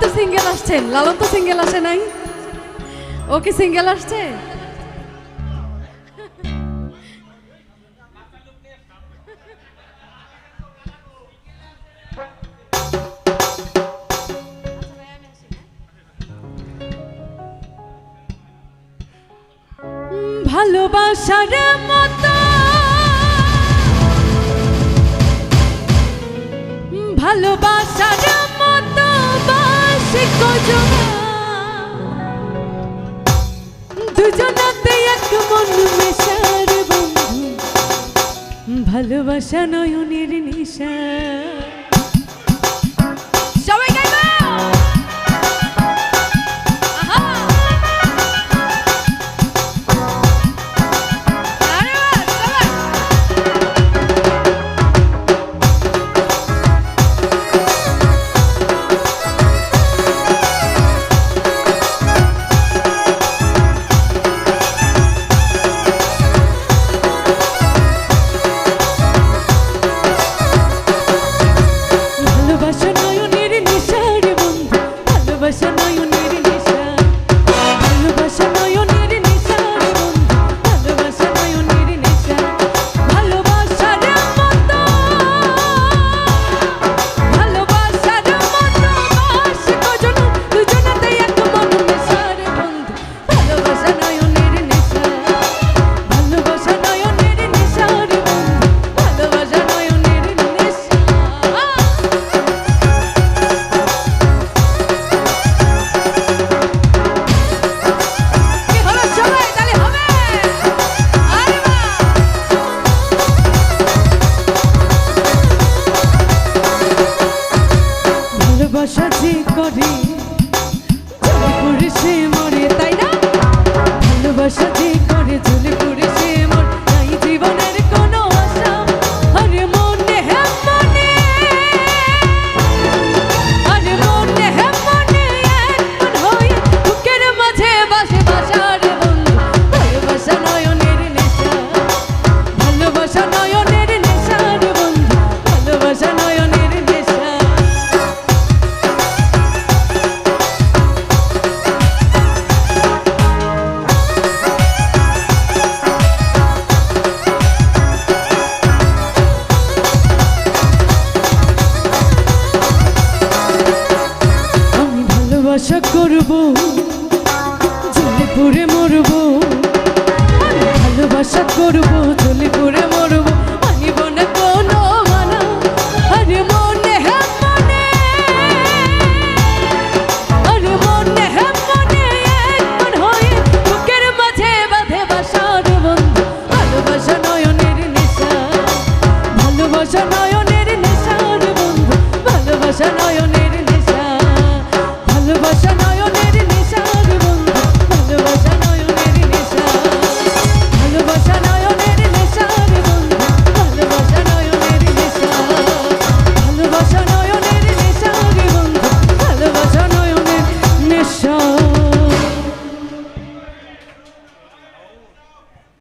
তো সিঙ্গেল আসছেন লালন তো সিঙ্গেল আসে নাই। ও কি সিঙ্গেল আসছে? ভালোবাসার মতো। ভালোবাসার দুজনাতে এক মন মেশার বন্ধু। ভালোবাসা নয়নের নিশা। ভালোবাসা করব জলে পুরে মরব ভালোবাসা করব জলে পুরে মরব। মানিব না কোনো মানা, আরে মনে মনে। আরে মনে মনে একবার হয়ে বুকের মাঝে বাঁধে বাসার বন্ধু। ভালোবাসা নয়নের নেশা, ভালোবাসা নয়ন